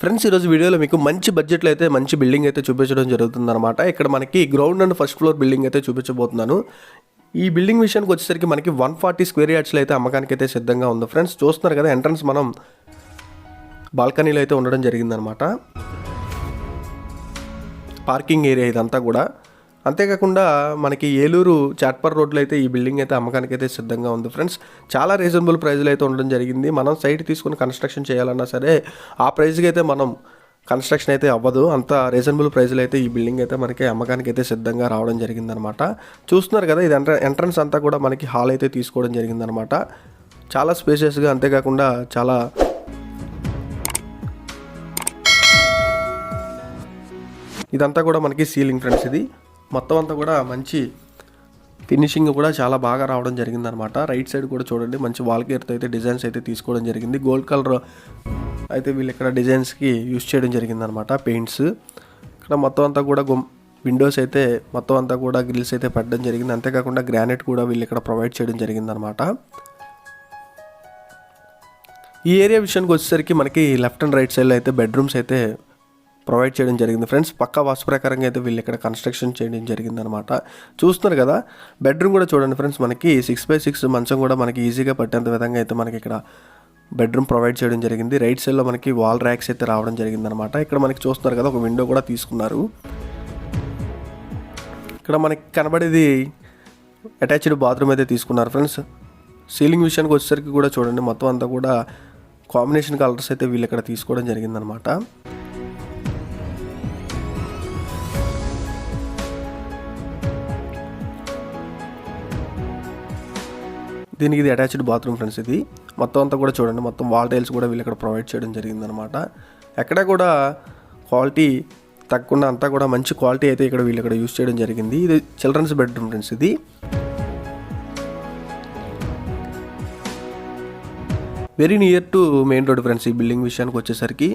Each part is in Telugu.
ఫ్రెండ్స్ ఈరోజు వీడియోలో మీకు మంచి బడ్జెట్లో అయితే మంచి బిల్డింగ్ అయితే చూపించడం జరుగుతుందన్నమాట. ఇక్కడ మనకి ground and first floor building అయితే చూపించబోతున్నాను. ఈ బిల్డింగ్ విషయానికి వచ్చేసరికి మనకి వన్ ఫార్టీ స్క్వేర్ యార్డ్స్లో అయితే అమ్మకానికి అయితే సిద్ధంగా ఉంది ఫ్రెండ్స్. చూస్తున్నారు కదా ఎంట్రన్స్ మనం బాల్కనీలో అయితే ఉండడం జరిగిందనమాట పార్కింగ్ ఏరియా ఇదంతా కూడా. అంతేకాకుండా మనకి ఏలూరు చాట్పర్ రోడ్లో అయితే ఈ బిల్డింగ్ అయితే అమ్మకానికి అయితే సిద్ధంగా ఉంది. ఫ్రెండ్స్ చాలా రీజనబుల్ ప్రైజ్లో అయితే ఉండడం జరిగింది. మనం సైట్ తీసుకుని కన్స్ట్రక్షన్ చేయాలన్నా సరే ఆ ప్రైజ్కి అయితే మనం కన్స్ట్రక్షన్ అయితే అవ్వదు. అంత రీజనబుల్ ప్రైస్లో అయితే ఈ బిల్డింగ్ అయితే మనకి అమ్మకానికి అయితే సిద్ధంగా రావడం జరిగిందనమాట. చూస్తున్నారు కదా ఇది ఎంట్ర ఎంట్రన్స్ అంతా కూడా మనకి హాల్ అయితే తీసుకోవడం జరిగిందనమాట. చాలా స్పేషియస్గా అంతేకాకుండా చాలా ఇదంతా కూడా మనకి సీలింగ్ ఫ్రెండ్స్ ఇది. మొత్తం అంతా కూడా మంచి ఫినిషింగ్ కూడా చాలా బాగా రావడం జరిగిందనమాట రైట్ సైడ్ కూడా చూడండి మంచి వాల్ కేర్తో అయితే డిజైన్స్ అయితే తీసుకోవడం జరిగింది. గోల్డ్ కలర్ అయితే వీళ్ళు ఇక్కడ డిజైన్స్కి యూస్ చేయడం జరిగిందనమాట పెయింట్స్ ఇక్కడ మొత్తం అంతా కూడా గుమ్ విండోస్ అయితే మొత్తం అంతా కూడా గ్రిల్స్ అయితే పెట్టడం జరిగింది. అంతేకాకుండా గ్రానైట్ కూడా వీళ్ళు ఇక్కడ ప్రొవైడ్ చేయడం జరిగిందనమాట ఈ ఏరియా విషయానికి వచ్చేసరికి మనకి లెఫ్ట్ అండ్ రైట్ సైడ్లో అయితే బెడ్రూమ్స్ అయితే ప్రొవైడ్ చేయడం జరిగింది. ఫ్రెండ్స్ పక్కా వాస్తు ప్రకారంగా అయితే వీళ్ళు ఇక్కడ కన్స్ట్రక్షన్ చేయడం జరిగింది అనమాట చూస్తున్నారు కదా బెడ్రూమ్ కూడా చూడండి ఫ్రెండ్స్ మనకి సిక్స్ బై సిక్స్ మంచం కూడా మనకి ఈజీగా పట్టేంత విధంగా అయితే మనకి ఇక్కడ బెడ్రూమ్ ప్రొవైడ్ చేయడం జరిగింది. రైట్ సైడ్లో మనకి వాల్ ర్యాక్స్ అయితే రావడం జరిగింది అనమాట ఇక్కడ మనకి చూస్తున్నారు కదా ఒక విండో కూడా తీసుకున్నారు. ఇక్కడ మనకి కనబడేది అటాచ్డ్ బాత్రూమ్ అయితే తీసుకున్నారు ఫ్రెండ్స్. సీలింగ్ విషయానికి వచ్చేసరికి కూడా చూడండి మొత్తం అంతా కూడా కాంబినేషన్ కలర్స్ అయితే వీళ్ళు ఇక్కడ తీసుకోవడం జరిగిందనమాట దీనికి ఇది అటాచ్డ్ బాత్రూమ్ ఫ్రెండ్స్ ఇది మొత్తం అంతా కూడా చూడండి. మొత్తం వాల్ టైల్స్ కూడా వీళ్ళు ఇక్కడ ప్రొవైడ్ చేయడం జరిగిందనమాట ఎక్కడ కూడా క్వాలిటీ తగ్గకుండా అంతా కూడా మంచి క్వాలిటీ అయితే ఇక్కడ వీళ్ళు ఇక్కడ యూస్ చేయడం జరిగింది. ఇది చిల్డ్రన్స్ బెడ్రూమ్ ఫ్రెండ్స్ ఇది. Very near to main road friends ఈ బిల్డింగ్ విషయానికి వచ్చేసరికి.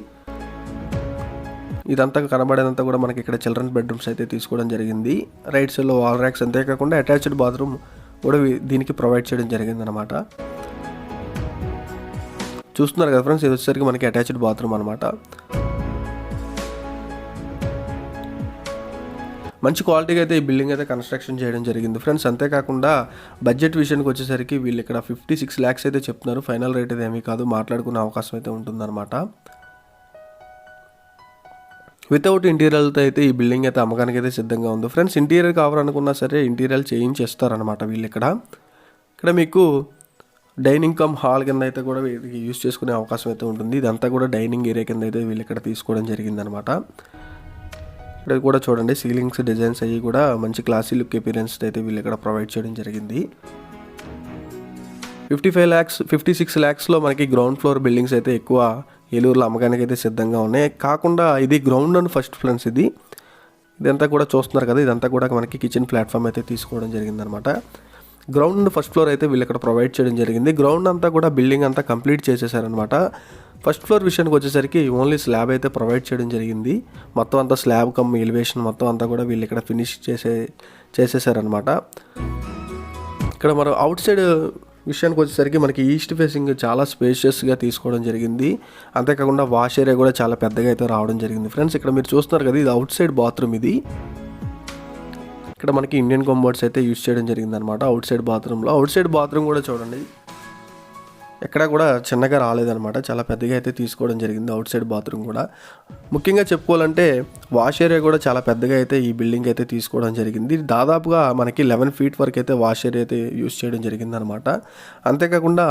ఇదంతా కనబడేదంతా కూడా మనకి ఇక్కడ చిల్డ్రన్స్ బెడ్రూమ్స్ అయితే తీసుకోవడం జరిగింది. రైట్ సైడ్లో వాల్ ర్యాక్స్ అంతేకాకుండా అటాచ్డ్ బాత్రూమ్ కూడా దీనికి ప్రొవైడ్ చేయడం జరిగింది అనమాట చూస్తున్నారు కదా ఫ్రెండ్స్ ఇది వచ్చేసరికి మనకి అటాచ్డ్ బాత్రూమ్ అనమాట మంచి క్వాలిటీగా అయితే ఈ బిల్డింగ్ అయితే కన్స్ట్రక్షన్ చేయడం జరిగింది. ఫ్రెండ్స్ అంతేకాకుండా బడ్జెట్ విషయానికి వచ్చేసరికి వీళ్ళు ఇక్కడ ఫిఫ్టీ సిక్స్ ల్యాక్స్ అయితే చెప్తున్నారు. ఫైనల్ రేట్ అయితే ఏమీ కాదు. మాట్లాడుకునే అవకాశం అయితే ఉంటుందన్నమాట. వితౌట్ ఇంటీరియర్తో అయితే ఈ బిల్డింగ్ అయితే అమ్మకానికి అయితే సిద్ధంగా ఉంది. ఫ్రెండ్స్ ఇంటీరియర్ కావాలనుకున్నా సరే ఇంటీరియర్ చేయించేస్తారనమాట వీళ్ళు ఇక్కడ. ఇక్కడ మీకు డైనింగ్ కమ్ హాల్ కింద అయితే కూడా వీటికి యూస్ చేసుకునే అవకాశం అయితే ఉంటుంది. ఇదంతా కూడా డైనింగ్ ఏరియా కింద అయితే వీళ్ళు ఇక్కడ తీసుకోవడం జరిగిందనమాట ఇక్కడ కూడా చూడండి సీలింగ్స్ డిజైన్స్ అవి కూడా మంచి క్లాసీ లుక్ ఎపీరియన్స్ అయితే వీళ్ళు ఇక్కడ ప్రొవైడ్ చేయడం జరిగింది. Fifty five lakhs fifty six ల్యాక్స్లో మనకి గ్రౌండ్ ఫ్లోర్ బిల్డింగ్స్ అయితే ఎక్కువ ఏలూరులో అమ్మకానికి అయితే సిద్ధంగా ఉన్నాయి. కాకుండా ఇది గ్రౌండ్ అండ్ ఫస్ట్ ఫ్లోర్స్ ఇది. ఇదంతా కూడా చూస్తున్నారు కదా ఇదంతా కూడా మనకి కిచెన్ ప్లాట్ఫామ్ అయితే తీసుకోవడం జరిగిందనమాట గ్రౌండ్ అండ్ ఫస్ట్ ఫ్లోర్ అయితే వీళ్ళు ఇక్కడ ప్రొవైడ్ చేయడం జరిగింది. గ్రౌండ్ అంతా కూడా బిల్డింగ్ అంతా కంప్లీట్ చేసేసారనమాట ఫస్ట్ ఫ్లోర్ విషయానికి వచ్చేసరికి ఓన్లీ స్లాబ్ అయితే ప్రొవైడ్ చేయడం జరిగింది. మొత్తం అంతా స్లాబ్ కమ్ ఎలివేషన్ మొత్తం అంతా కూడా వీళ్ళు ఇక్కడ ఫినిష్ చేసే చేసేసారనమాట ఇక్కడ మనం అవుట్ సైడ్ విషయానికి వచ్చేసరికి మనకి ఈస్ట్ ఫేసింగ్ చాలా స్పేషియస్గా తీసుకోవడం జరిగింది. అంతేకాకుండా వాష్ ఏరియా కూడా చాలా పెద్దగా అయితే రావడం జరిగింది. ఫ్రెండ్స్ ఇక్కడ మీరు చూస్తున్నారు కదా ఇది అవుట్ సైడ్ బాత్రూమ్ ఇది. ఇక్కడ మనకి ఇండియన్ కంబోర్డ్స్ అయితే యూస్ చేయడం జరిగింది అనమాట అవుట్ సైడ్ బాత్రూంలో అవుట్ సైడ్ బాత్రూమ్ కూడా చూడండి. ఎక్కడ కూడా చిన్నగా రాలేదనమాట చాలా పెద్దగా అయితే తీసుకోవడం జరిగింది అవుట్ సైడ్ బాత్రూమ్ కూడా. ముఖ్యంగా చెప్పుకోవాలంటే వాష్ ఏరియా కూడా చాలా పెద్దగా అయితే ఈ బిల్డింగ్ అయితే తీసుకోవడం జరిగింది. దాదాపుగా మనకి లెవెన్ ఫీట్ వరకు అయితే వాష్ ఏరియా అయితే యూస్ చేయడం జరిగింది అనమాట అంతేకాకుండా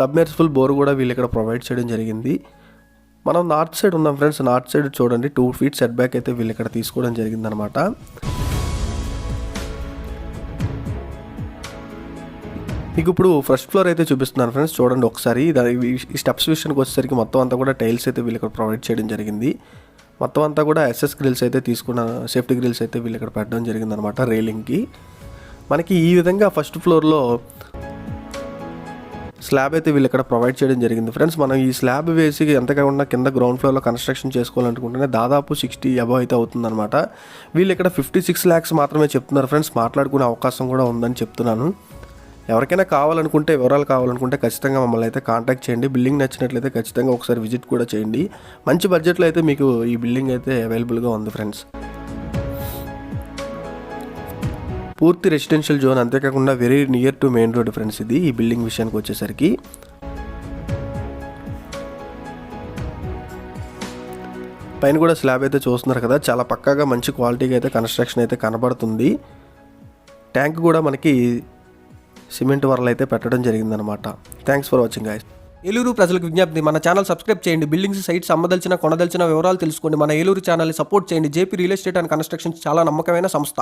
సబ్మెర్సిబుల్ బోర్ కూడా వీళ్ళు ఇక్కడ ప్రొవైడ్ చేయడం జరిగింది. మనం నార్త్ సైడ్ ఉన్నాం ఫ్రెండ్స్ నార్త్ సైడ్ చూడండి టూ ఫీట్ సెట్ బ్యాక్ అయితే వీళ్ళు ఇక్కడ తీసుకోవడం జరిగిందనమాట మీకు ఇప్పుడు ఫస్ట్ ఫ్లోర్ అయితే చూపిస్తున్నాను ఫ్రెండ్స్ చూడండి ఒకసారి. ఈ- ఈ స్టెప్స్ విషయానికి వచ్చేసరికి మొత్తం అంతా కూడా టైల్స్ అయితే వీళ్ళు ఇక్కడ ప్రొవైడ్ చేయడం జరిగింది. మొత్తం అంతా కూడా ఎస్ఎస్ గ్రిల్స్ అయితే తీసుకున్న సేఫ్టీ గ్రిల్స్ అయితే వీళ్ళు ఇక్కడ పెట్టడం జరిగింది అనమాట రైలింగ్కి మనకి ఈ విధంగా ఫస్ట్ ఫ్లోర్లో స్లాబ్ అయితే వీళ్ళు ఇక్కడ ప్రొవైడ్ చేయడం జరిగింది ఫ్రెండ్స్ మనం ఈ స్లాబ్ వేసి ఎంతకాకుండా కింద గ్రౌండ్ ఫ్లోర్లో కన్స్ట్రక్షన్ చేసుకోవాలనుకుంటేనే దాదాపు సిక్స్టీ అబవ్ అయితే అవుతుందన్నమాట వీళ్ళు ఇక్కడ ఫిఫ్టీ సిక్స్ ల్యాక్స్ మాత్రమే చెప్తున్నారు ఫ్రెండ్స్ మాట్లాడుకునే అవకాశం కూడా ఉందని చెప్తున్నాను. ఎవరికైనా కావాలనుకుంటే వివరాలు కావాలనుకుంటే ఖచ్చితంగా మమ్మల్ని అయితే కాంటాక్ట్ చేయండి. బిల్డింగ్ నచ్చినట్లయితే ఖచ్చితంగా ఒకసారి విజిట్ కూడా చేయండి. మంచి బడ్జెట్లో అయితే మీకు ఈ బిల్డింగ్ అయితే అవైలబుల్గా ఉంది ఫ్రెండ్స్ పూర్తి రెసిడెన్షియల్ జోన్ అంతేకాకుండా very near to main road friends ఇది ఈ బిల్డింగ్ విషయానికి వచ్చేసరికి. పైన కూడా స్లాబ్ అయితే చూస్తున్నారు కదా చాలా పక్కాగా మంచి క్వాలిటీగా అయితే కన్స్ట్రక్షన్ అయితే కనబడుతుంది. ట్యాంక్ కూడా మనకి సిమెంట్ వరలు అయితే పెట్టడం జరిగిందనమాట thanks for watching guys Eluru ప్రజలకు విజ్ఞప్తి మన ఛానల్ సబ్స్క్రైబ్ చేయండి. బిల్డింగ్స్ సైట్స్ అమ్మదలిచిన కొనదలిచిన వివరాలు తెలుసుకోండి. మన ఏలూరు ఛానల్ని సపోర్ట్ చేయండి. JP real estate and constructions చాలా నమ్మకమైన సంస్థ.